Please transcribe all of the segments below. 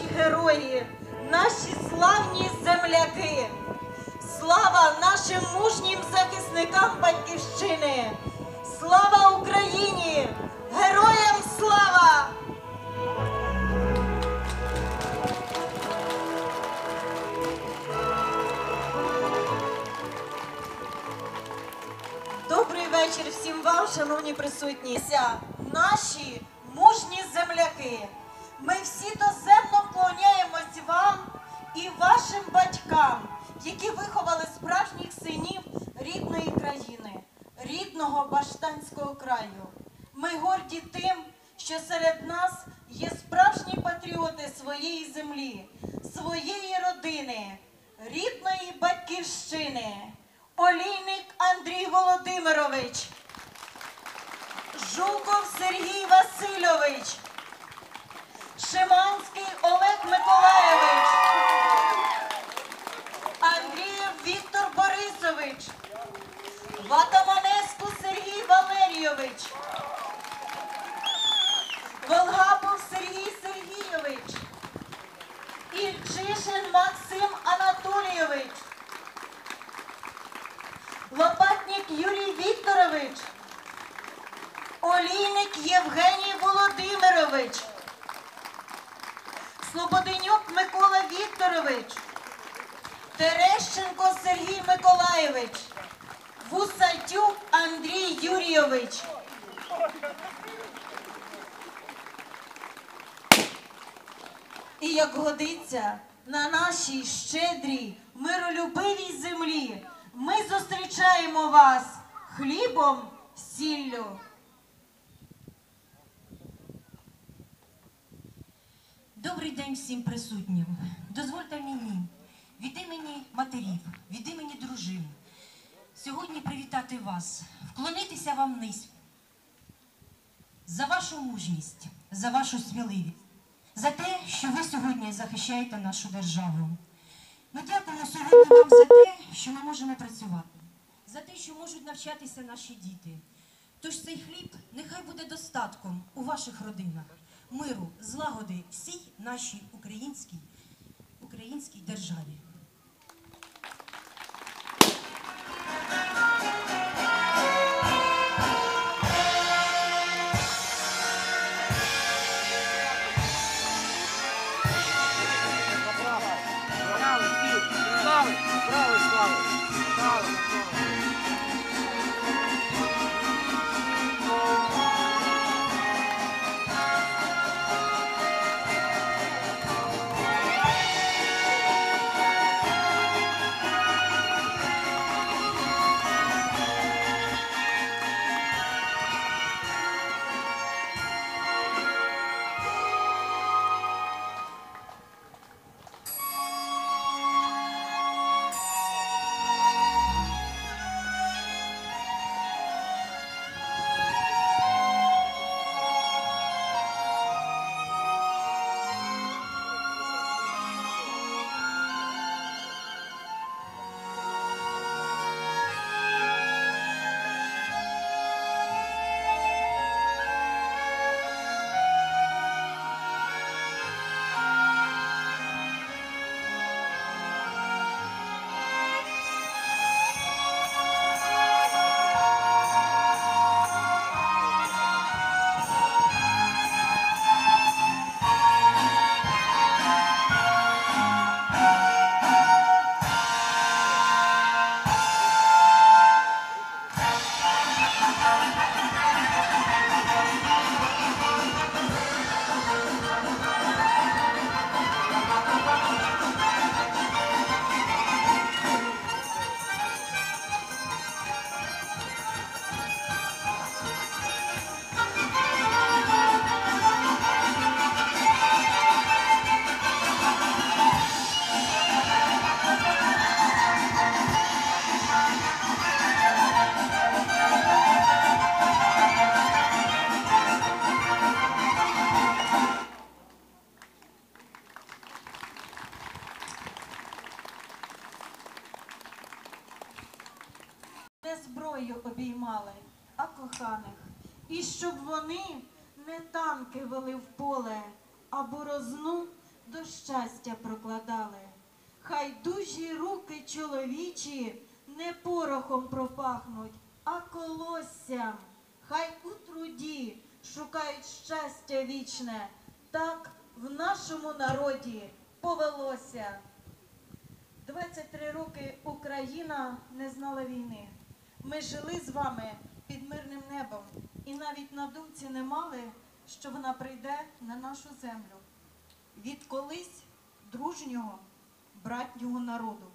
наші герої, наші славні земляки. Слава нашим мужнім захисникам батьківщини! Слава Україні! Героям слава! Добрий вечір всім вам, шановні присутні. Наші мужні земляки. Батькам, які виховали справжніх синів рідної країни, рідного Баштанського краю. Ми горді тим, що серед нас є справжні патріоти своєї землі, своєї родини, рідної батьківщини. Олійник Андрій Володимирович, Жуков Сергій Васильович, Шиманський Олег Миколаєвич, Борисович, Ватаманеску Сергій Валерійович, Волгапов Сергій Сергійович, Ільчишин Максим Анатолійович. Лопатник Юрій Вікторович, Олійник Євгеній Володимирович, Слободенюк Микола Вікторович, Терещенко Сергій Миколаєвич, Вусатюк Андрій Юрійович. І як годиться на нашій щедрій, миролюбивій землі, ми зустрічаємо вас хлібом, сіллю. Добрий день всім присутнім. Від імені матерів, від імені дружин сьогодні привітати вас, вклонитися вам низь за вашу мужність, за вашу сміливість, за те, що ви сьогодні захищаєте нашу державу. Ми дякуємо сьогодні вам за те, що ми можемо працювати, за те, що можуть навчатися наші діти. Тож цей хліб нехай буде достатком у ваших родинах, миру, злагоди всій нашій українській, українській державі. Щоб вони не танки вели в поле, а борозну до щастя прокладали. Хай дужі руки чоловічі не порохом пропахнуть, а колоссям. Хай у труді шукають щастя вічне. Так в нашому народі повелося. 23 роки Україна не знала війни. Ми жили з вами під мирним небом і навіть на думці не мали, що вона прийде на нашу землю. Від колись дружнього, братнього народу.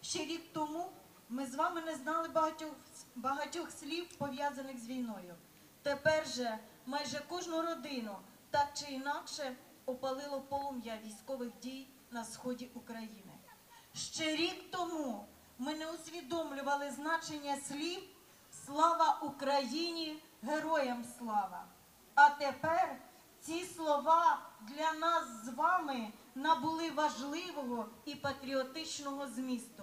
Ще рік тому ми з вами не знали багатьох, багатьох слів, пов'язаних з війною. Тепер же майже кожну родину так чи інакше опалило полум'я військових дій на сході України. Ще рік тому ми не усвідомлювали значення слів Слава Україні! Героям слава! А тепер ці слова для нас з вами набули важливого і патріотичного змісту.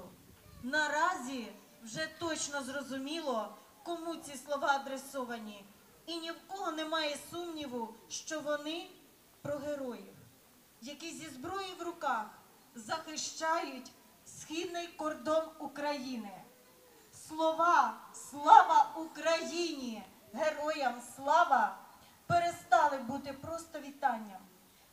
Наразі вже точно зрозуміло, кому ці слова адресовані, і ні в кого немає сумніву, що вони про героїв, які зі зброєю в руках захищають східний кордон України. Слова Слава Україні! Героям слава перестали бути просто вітанням.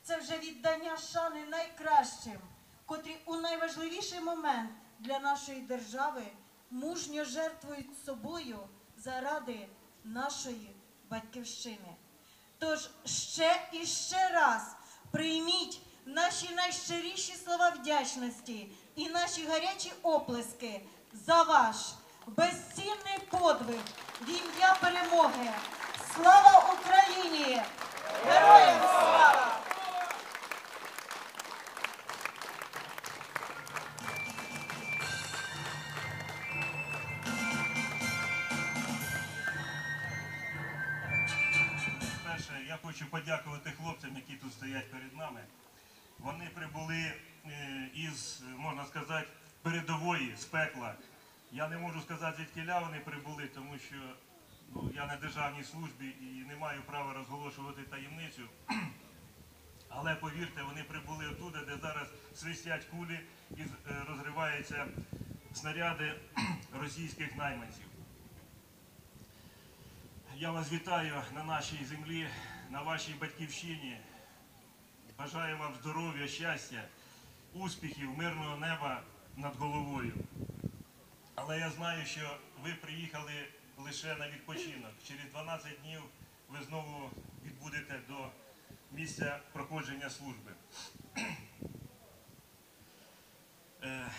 Це вже віддання шани найкращим, котрі у найважливіший момент для нашої держави мужньо жертвують собою заради нашої батьківщини. Тож ще і ще раз прийміть наші найщиріші слова вдячності і наші гарячі оплески за ваш безцінний подвиг в ім'я перемоги. Слава Україні! Героям слава! Перше, я хочу подякувати хлопцям, які тут стоять перед нами. Вони прибули е, із, можна сказати, передової з пекла. Я не можу сказати, звідкиля вони прибули, тому що ну, я на державній службі і не маю права розголошувати таємницю. Але повірте, вони прибули оттуда, де зараз свистять кулі і е, розриваються снаряди російських найманців. Я вас вітаю на нашій землі, на вашій батьківщині. Бажаю вам здоров'я, щастя, успіхів, мирного неба над головою. Але я знаю, що ви приїхали лише на відпочинок. Через 12 днів ви знову відбудете до місця проходження служби. Е,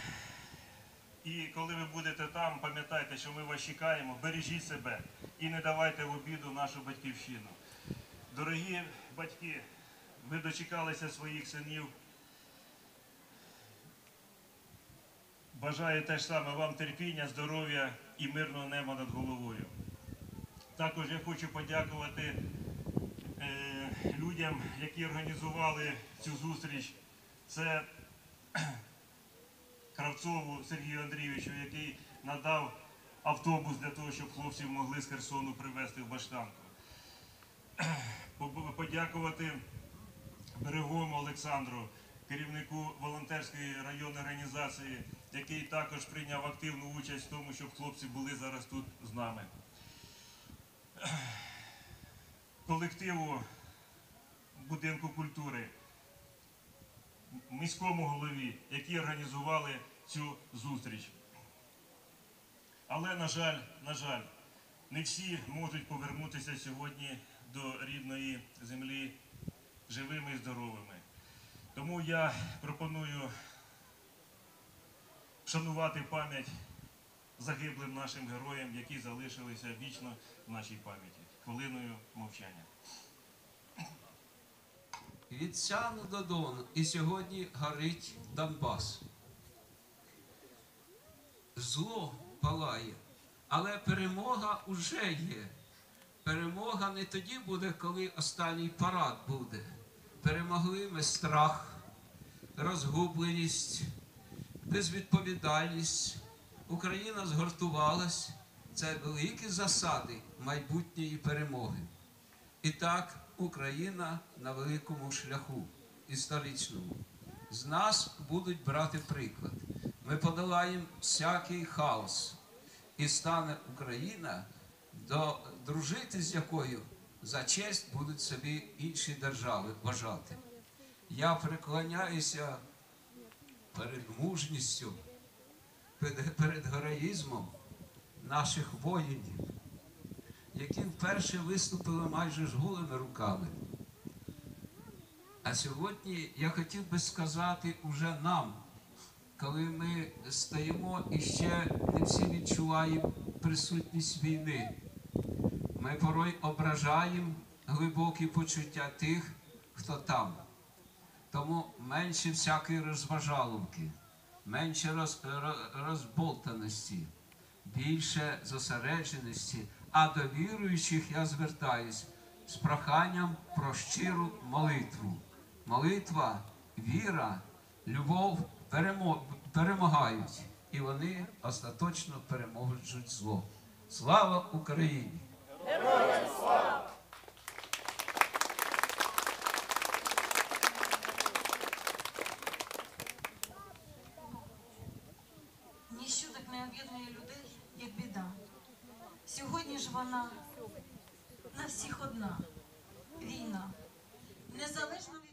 І коли ви будете там, пам'ятайте, що ми вас чекаємо, бережіть себе і не давайте в обіду нашу батьківщину. Дорогі батьки, ви дочекалися своїх синів. Бажаю ж саме вам терпіння, здоров'я і мирного неба над головою. Також я хочу подякувати е, людям, які організували цю зустріч. Це Кравцову Сергію Андрійовичу, який надав автобус для того, щоб хлопці могли з Херсону привезти в Баштанку. Подякувати Береговому Олександру, керівнику волонтерської районної організації, який також прийняв активну участь в тому, щоб хлопці були зараз тут з нами. Колективу будинку культури міському голові, які організували цю зустріч. Але, на жаль, на жаль, не всі можуть повернутися сьогодні до рідної землі живими і здоровими. Тому я пропоную вшанувати пам'ять загиблим нашим героям, які залишилися вічно в нашій пам'яті. Хвилиною мовчання. Від Сяну до Дону і сьогодні горить Донбас. Зло палає, але перемога уже є. Перемога не тоді буде, коли останній парад буде. Перемогли ми страх, розгубленість, безвідповідальність. Україна згуртувалась. Це великі засади майбутньої перемоги. І так, Україна на великому шляху історичному. З нас будуть брати приклад. Ми подолаємо всякий хаос, і стане Україна, до, дружити з якою за честь будуть собі інші держави вважати. Я преклоняюся перед мужністю, перед, героїзмом наших воїнів, які вперше виступили майже з голими руками. А сьогодні я хотів би сказати уже нам, коли ми стоїмо і ще не всі відчуваємо присутність війни. Ми порой ображаємо глибокі почуття тих, хто там. Тому менше всякої розважаловки, менше роз, розболтаності, більше зосередженості, а до віруючих я звертаюсь з проханням про щиру молитву. Молитва, віра, любов перемагають, і вони остаточно переможуть зло. Слава Україні! Ніщо так не об'єднує людей, як біда. Сьогодні вона на всіх одна війна. Незалежно від